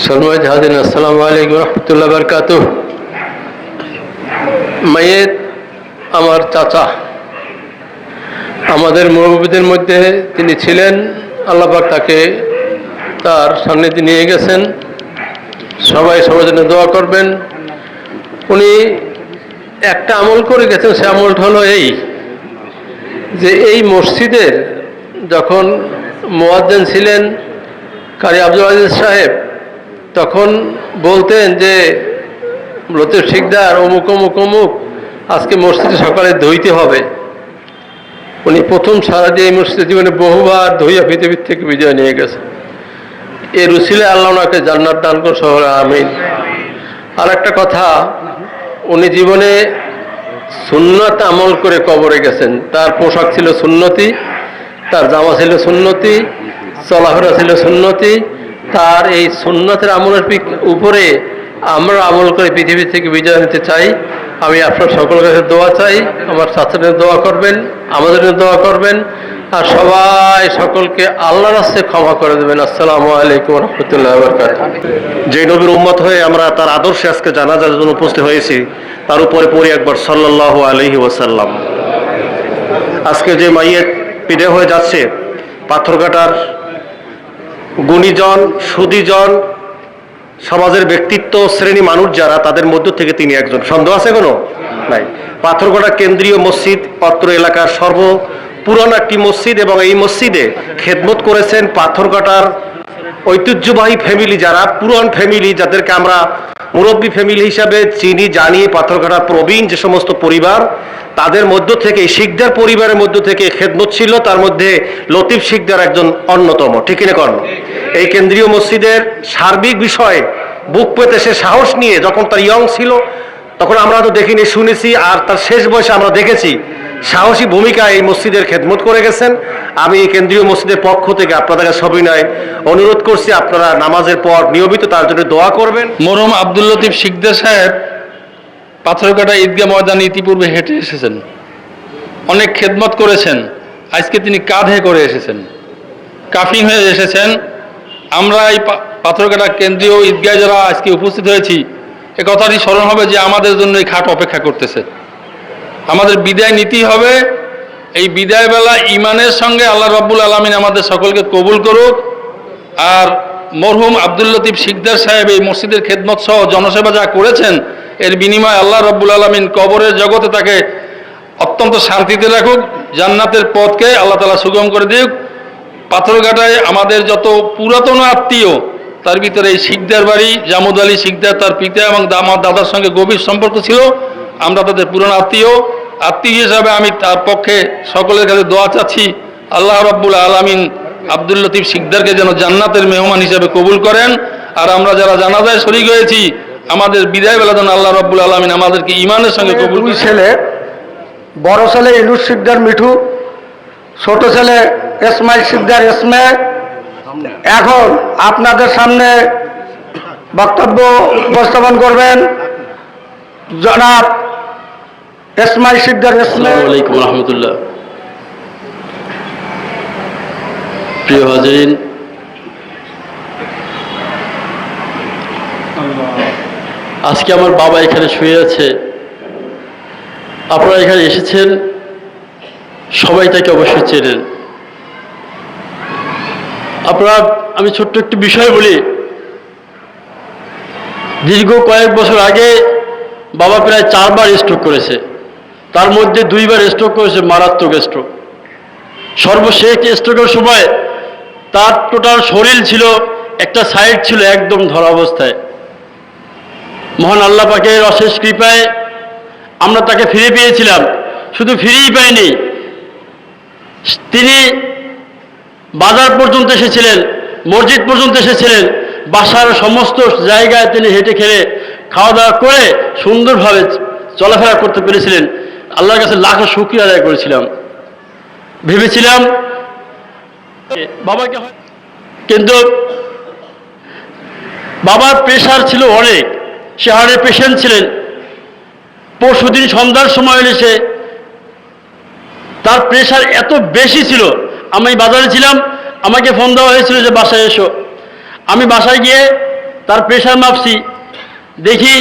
সম্মানিত হাজির আসসালামু আলাইকুম রহমতুল্লাহ বরকাত মাইয়ের আমার চাচা। আমাদের মুরব্বীদের মধ্যে তিনি ছিলেন আল্লাপাক তাকে তার সান্নিধ্যে নিয়ে গেছেন। সবাই সবার জন্য দোয়া করবেন। উনি একটা আমল করে গেছেন, সে আমলটা হলো এই, যে এই মসজিদের যখন মোয়াজ্জেন ছিলেন, কারি আব্দুল আজিজ সাহেব তখন বলতেন যে লতিফ শিকদার অমুক অমুক অমুক, আজকে মসজিদে সকালে ধুইতে হবে। উনি প্রথম সারা দিয়ে এই মসজিদের জীবনে বহুবার ধুইয়া পৃথিবীর থেকে বিজয় নিয়ে গেছে। এ উসিলে আল্লাহ ওনাকে জান্নাত দান করে শহরে আমিন। আর একটা কথা, উনি জীবনে সুন্নত আমল করে কবরে গেছেন। তার পোশাক ছিল সুন্নতি, তার জামা ছিল সুন্নতি, চলাফেরা ছিল সুন্নতি তার এই সুন্নতের আমলের উপরে আমরা আমল করে পৃথিবী থেকে বিজয় নিতে চাই। আমি আপনার সকলের কাছে দোয়া চাই। আমার ছাত্রদের দোয়া করবেন, আমাদের দোয়া করবেন। আর সবাই সকলকে আল্লাহ রাস্তে ক্ষমা করে দেবেন। আসসালামু আলাইকুম রহমতুল্লাহ বরকাত যে নবীর উম্মত হয়ে আমরা তার আদর্শে আজকে জানাজার জন্য উপস্থিত হয়েছি, তার উপরে পড়ি একবার সাল্লাল্লাহু আলহি ওয়াসাল্লাম। আজকে যে মাইয়ের পিড়ে হয়ে যাচ্ছে, পাথরঘাটার গুণীজন, সুদীজন, সমাজের ব্যক্তিত্ব, শ্রেণি মানুষ যারা, তাদের মধ্য থেকে তিনি একজন। সন্দেহ আছে কোনো? নাই। পাথরঘাটা কেন্দ্রীয় মসজিদ অত্র এলাকার সর্ব পুরান একটি মসজিদ এবং এই মসজিদে খেদমত করেছেন পাথরঘাটার ঐতিহ্যবাহী ফ্যামিলি যারা পুরান ফ্যামিলি যাদেরকে আমরা মুরব্বী ফ্যামিলি হিসাবে চিনি, জানি পাথরঘাটার প্রবীণ যে সমস্ত পরিবার, তাদের মধ্য থেকে এই শিকদার পরিবারের মধ্য থেকে খেদমত ছিল, তার মধ্যে লতিফ শিকদার একজন অন্যতম। ঠিক কিনা কর্ণ? এই কেন্দ্রীয় মসজিদের সার্বিক বিষয়ে বুক পেতে সে সাহস নিয়ে যখন তার ইয়ং ছিল, তখন আমরা তো দেখিনি, শুনেছি, আর তার শেষ বয়সে আমরা দেখেছি সাহসী ভূমিকা এই মসজিদের খেদমত করে গেছেন। আমি এই কেন্দ্রীয় মসজিদের পক্ষ থেকে আপনাদের সবিনয় অনুরোধ করছি, আপনারা নামাজের পর নিয়মিত তার জন্য দোয়া করবেন। মরম আব্দুল লতিফ শিকদার সাহেব পাথরকাটা ঈদগাহ ময়দানে ইতিপূর্বে হেঁটে এসেছেন। অনেক খেদমত করেছেন। আজকে তিনি কাঁধে করে এসেছেন। কাফিন হয়ে এসেছেন। আমরা এই পাথরকাটা কেন্দ্রীয় ঈদগায় যারা আজকে উপস্থিত হয়েছি, এ কথাটি স্মরণ হবে যে আমাদের জন্য এই খাট অপেক্ষা করতেছে। আমাদের বিদায় নীতি হবে। এই বিদায় বেলা ইমানের সঙ্গে আল্লাহ রব্বুল আলমিন আমাদের সকলকে কবুল করুক। আর মরহুম আব্দুল লতিফ শিকদার সাহেব এই মসজিদের খেদমত সহ জনসেবা যা করেছেন, এর বিনিময়ে আল্লাহ রব্বুল আলমিন কবরের জগতে তাকে অত্যন্ত শান্তিতে রাখুক, জান্নাতের পথকে আল্লাহ তালা সুগম করে দিক। পাথরঘাটায় আমাদের যত পুরাতন আত্মীয়, তার ভিতরে এই শিকদার বাড়ি, জামুদ আলী শিকদার তার পিতা এবং আমার দাদার সঙ্গে গভীর সম্পর্ক ছিল। আমরা তাদের পুরনো আত্মীয় আত্মীয় হিসাবে আমি তার পক্ষে সকলের কাছে দোয়া চাচ্ছি। আল্লাহ রব্বুল আলমিন আব্দুল লতিফ শিকদারকে যেন জান্নাতের মেহমান হিসাবে কবুল করেন। আর আমরা যারা জানাজায় শরিক হয়েছি আমাদের বিদায় বেলা যেন আল্লাহ রব্বুল আলমিন আমাদেরকে ইমানের সঙ্গে কবুল ছেলে বড় ছেলে ইলুস সিকদার মিঠু। ছোট ছেলে এসমাইল সিকদার এসমে এখন আপনাদের সামনে বক্তব্য উপস্থাপন করবেন জনাব এসমাইল সিকদার এসমে আসসালামু আলাইকুম রহমতুল্লাহ। প্রিয় হাজরিন, আজকে আমার বাবা এখানে শুয়ে আছে। আপনারা এখানে এসেছেন, সবাই তাকে অবশ্যই চেনেন। আপনারা, আমি ছোট্ট একটি বিষয় বলি। দীর্ঘ কয়েক বছর আগে বাবা প্রায় চারবার স্ট্রোক করেছে। তার মধ্যে দুইবার স্ট্রোক করেছে, মারাত্মক স্ট্রোক সর্বশেষ স্ট্রোকের সময় তার টোটাল শরীর ছিল, একটা সাইড ছিল একদম ধরা অবস্থায়। মহান আল্লাহ পাকের অশেষ কৃপায় আমরা তাকে ফিরে পেয়েছিলাম। শুধু ফিরেই পাইনি, তিনি বাজার পর্যন্ত এসেছিলেন, মসজিদ পর্যন্ত এসেছিলেন, বাসার সমস্ত জায়গায় তিনি হেঁটে খেলে খাওয়া দাওয়া করে সুন্দরভাবে চলাফেরা করতে পেরেছিলেন। আল্লাহর কাছে লাখো শুক্রিয়া আদায় করেছিলাম। ভেবেছিলাম বাবাকে কিন্তু বাবার প্রেশার ছিল অনেক। সে হার্টের পেশেন্ট ছিলেন। পরশুদিন সন্ধ্যার সময় এসে তার প্রেশার এত বেশি ছিল। আমি বাজারে ছিলাম, আমাকে ফোন দেওয়া হয়েছিল যে বাসায় এসো। আমি বাসায় গিয়ে তার প্রেশার মাপছি। দেখি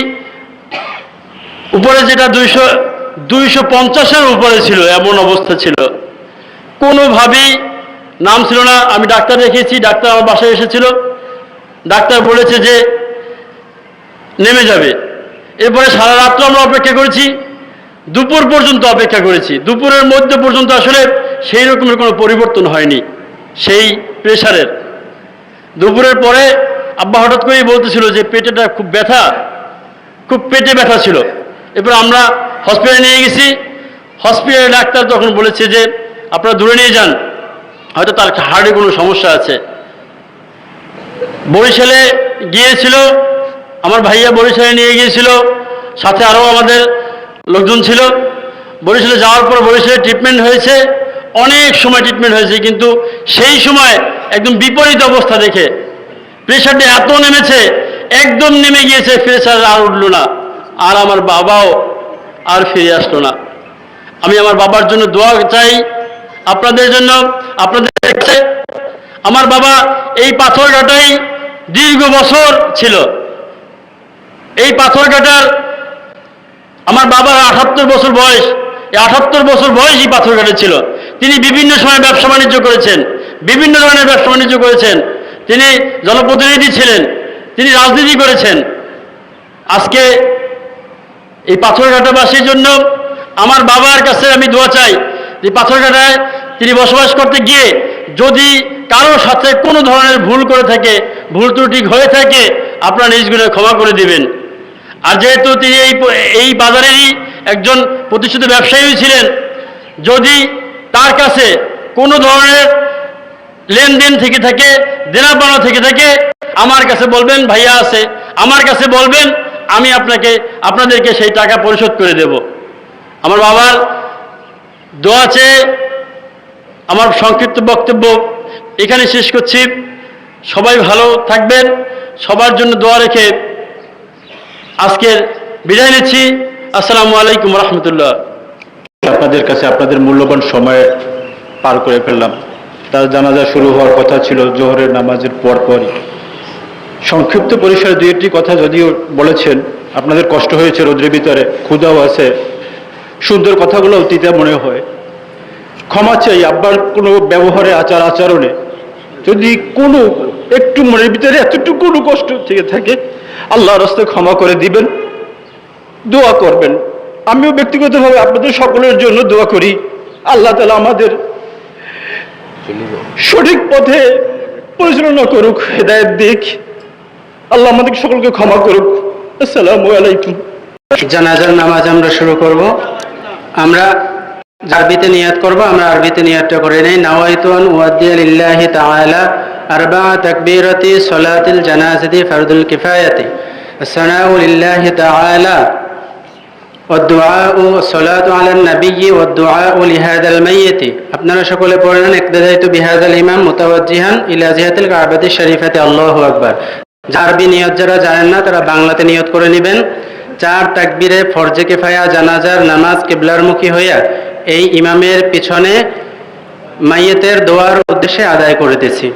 উপরে যেটা দুইশো দুইশো পঞ্চাশের উপরে ছিল, এমন অবস্থা ছিল। কোনোভাবেই নাম ছিল না। আমি ডাক্তার দেখিয়েছি, ডাক্তার আমার বাসায় এসেছিল। ডাক্তার বলেছে যে নেমে যাবে। এরপরে সারা রাত্র আমরা অপেক্ষা করেছি, দুপুর পর্যন্ত অপেক্ষা করেছি। দুপুরের মধ্যে পর্যন্ত আসলে সেই রকমের কোনো পরিবর্তন হয়নি, সেই প্রেশারের। দুপুরের পরে আব্বা হঠাৎ করেই বলতেছিল যে পেটেটা খুব ব্যথা, খুব পেটে ব্যথা ছিল। এরপর আমরা হসপিটালে নিয়ে গেছি। হসপিটালে ডাক্তার তখন বলেছে যে, আপনারা দূরে নিয়ে যান। হয়তো তার হার্টে কোনো সমস্যা আছে। বরিশালে গিয়েছিল, আমার ভাইয়া বরিশালে নিয়ে গিয়েছিল, সাথে আরও আমাদের লোকজন ছিল। বরিশালে যাওয়ার পর বরিশালে ট্রিটমেন্ট হয়েছে, অনেক সময় ট্রিটমেন্ট হয়েছে, কিন্তু সেই সময় একদম বিপরীত অবস্থা দেখে প্রেশারটা এত নেমেছে, একদম নেমে গিয়েছে প্রেশার আর উঠল না। আর আমার বাবাও আর ফিরে আসলো না। আমি আমার বাবার জন্য দোয়া চাই, আপনাদের জন্য, আপনাদের কাছে। আমার বাবা এই পাথরঘাটাই দীর্ঘ বছর ছিল। এই পাথরঘাটার আমার বাবার আঠাত্তর বছর বয়স, এই আঠাত্তর বছর বয়সই পাথরঘাটে ছিল। তিনি বিভিন্ন সময় ব্যবসা বাণিজ্য করেছেন, বিভিন্ন ধরনের ব্যবসা বাণিজ্য করেছেন। তিনি জনপ্রতিনিধি ছিলেন, তিনি রাজনীতি করেছেন। আজকে এই পাথরঘাটাবাসীর জন্য আমার বাবার কাছে আমি দোয়া চাই যে পাথরঘাটায় তিনি বসবাস করতে গিয়ে যদি কারোর সাথে কোনো ধরনের ভুল করে থাকে, ভুল ত্রুটি হয়ে থাকে, আপনারা নিজগুলো ক্ষমা করে দিবেন। আর যেহেতু তিনি এই এই বাজারেরই একজন প্রতিষ্ঠিত ব্যবসায়ী ছিলেন, যদি তার কাছে কোনো ধরনের লেনদেন থেকে থাকে দেনাপানা থেকে থাকে, আমার কাছে বলবেন, ভাইয়া আছে। আমার কাছে বলবেন আমি আপনাকে, আপনাদেরকে সেই টাকা পরিশোধ করে দেব। আমার বাবার দোয়া চেয়ে আমার সংক্ষিপ্ত বক্তব্য এখানে শেষ করছি। সবাই ভালো থাকবেন, সবার জন্য দোয়া রেখে আজকের বিদায় নিচ্ছি। আসসালামু আলাইকুম রহমতুল্লাহ। আপনাদের কাছে আপনাদের মূল্যবান সময় পার করে ফেললাম। তার জানাজা শুরু হওয়ার কথা ছিল জোহরের নামাজের পর পরই সংক্ষিপ্ত পরিসরে দুই একটি কথা যদিও বলেছেন, আপনাদের কষ্ট হয়েছে রোদ্রের ভিতরে ক্ষুদাও আছে। সুন্দর কথাগুলো অতীতে মনে হয়। ক্ষমা চাই, আব্বার কোনো ব্যবহারে, আচার আচরণে। যদি কোনো একটু মনের ভিতরে এতটুকু কষ্ট থেকে থাকে আল্লাহ রাস্তায় ক্ষমা করে দিবেন, দোয়া করবেন। আমিও ব্যক্তিগতভাবে আপনাদের সকলের জন্য দোয়া করি। আল্লাহ তালা আমাদের সঠিক পথে পরিচালনা করুক, হেদায়ত দিক। আল্লাহ আমাদের সকলকে ক্ষমা করুক আসসালামু আলাইকুম জানাজার নামাজ আমরা শুরু করব আমরা আরবিতে নিয়াত করব আমরা আরবিতে নিয়াতটা করে নেই নাওয়াইতুন ওয়াদ্দিয়া লিল্লাহি তাআলা আরবা তাকবীরাতি সলাতিল জানাজাতি ফরদুল কিফায়াতি الثناء لله تعالى والدعاء والصلاة على النبي والدعاء لهذا الميت আপনারা সকলে পড়লেন ইকতাদাইতু বিহাযাল ইমাম মুতাওয়াজ্জিহান ইলা জিহাতিল কাবাতি শরীফাতি আল্লাহু আকবার আরবি নিয়ত যারা জানেন না, তারা বাংলাতে নিয়ত করে নেবেন। চার তাকবীরে ফরজে কেফায়া, জানাজার, নামাজ কিবলারমুখী হইয়া এই ইমামের পিছনে মাইয়েতের দোয়ার উদ্দেশ্যে আদায় করিতেছি।